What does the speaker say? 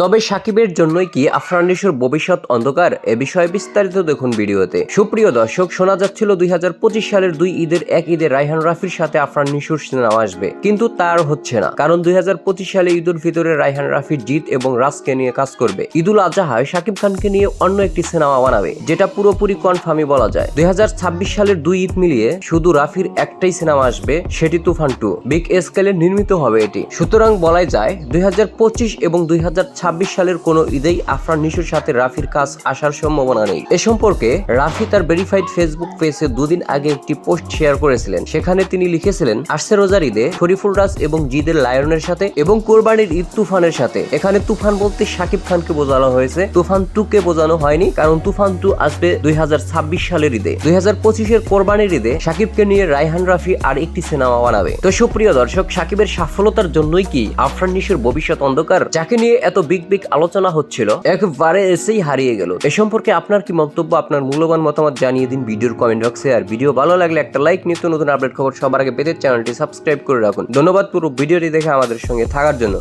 তবে সাকিবের জন্যই কি আফরান ভবিষ্যৎ অন্ধকার এ বিষয়ে বিস্তারিত দেখুন ভিডিওতে। সুপ্রিয় দর্শক, শোনা যাচ্ছিল দুই সালের দুই ঈদের এক ঈদে রাইহান রাফির সাথে আফরান নিশোর সিনেমা আসবে। কিন্তু তার হচ্ছে না, কারণ দুই সালে ঈদুল ফিতরে রাইহান রাফি জিৎ এবং রাজকে নিয়ে কাজ করবে। ঈদুল আজহায় শাকিব খানকে নিয়ে অন্য একটি সিনেমা বানাবে, যেটা পুরোপুরি কনফার্মই বলা যায়। দুই হাজার ছাব্বিশ সালের দুই ঈদ মিলিয়ে শুধু রাফির একটাই সিনেমা আসবে, সেটি তুফান টু। বিগ স্কেলে নির্মিত হবে এটি। সুতরাং বলাই যায়, দুই হাজার পঁচিশ এবং দুই সালের কোনো ঈদেই আফরান নিশুর সাথে রাফির কাজ আসার সম্ভাবনা নেই। এ সম্পর্কে রাফি তার ভেরিফাইড ফেসবুক পেজে দুদিন আগে একটি পোস্ট শেয়ার করেছিলেন। সেখানে তিনি লিখেছিলেন, আসছে রোজার ঈদে শরীফুল রাজ এবং জিদের লায়নের সাথে এবং কোরবানির ঈদ তুফানের সাথে। এখানে তুফান বলতে শাকিব খানকে বোঝানো হয়েছে। তুফান টু কে বোঝানো হয়নি, কারণ তুফান টু আসবে দুই হাজার ছাব্বিশ সালের ঈদে। দুই হাজার পঁচিশের কোরবানির ঈদে শাকিবকে নিয়ে রায়হান রাফি আর একটি সিনেমা বানাবে। তো সুপ্রিয় দর্শক শাকিবের সাফলতার জন্যই কি আফরান নিশোর ভবিষ্যৎ অন্ধকার? যাকে নিয়ে এত বিগ বিগ আলোচনা হচ্ছিল, একবারে এসেই হারিয়ে গেল। এ সম্পর্কে আপনার কি মন্তব্য, আপনার মূল্যবান মতামত জানিয়ে দিন ভিডিওর কমেন্ট বক্সে আর ভিডিও ভালো লাগলে একটা লাইক নিত্য নতুন আপডেট খবর সবার আগে পেতে চ্যানেলটি সাবস্ক্রাইব করে রাখুন। ধন্যবাদ পুরো ভিডিওটি দেখে আমাদের সঙ্গে থাকার জন্য।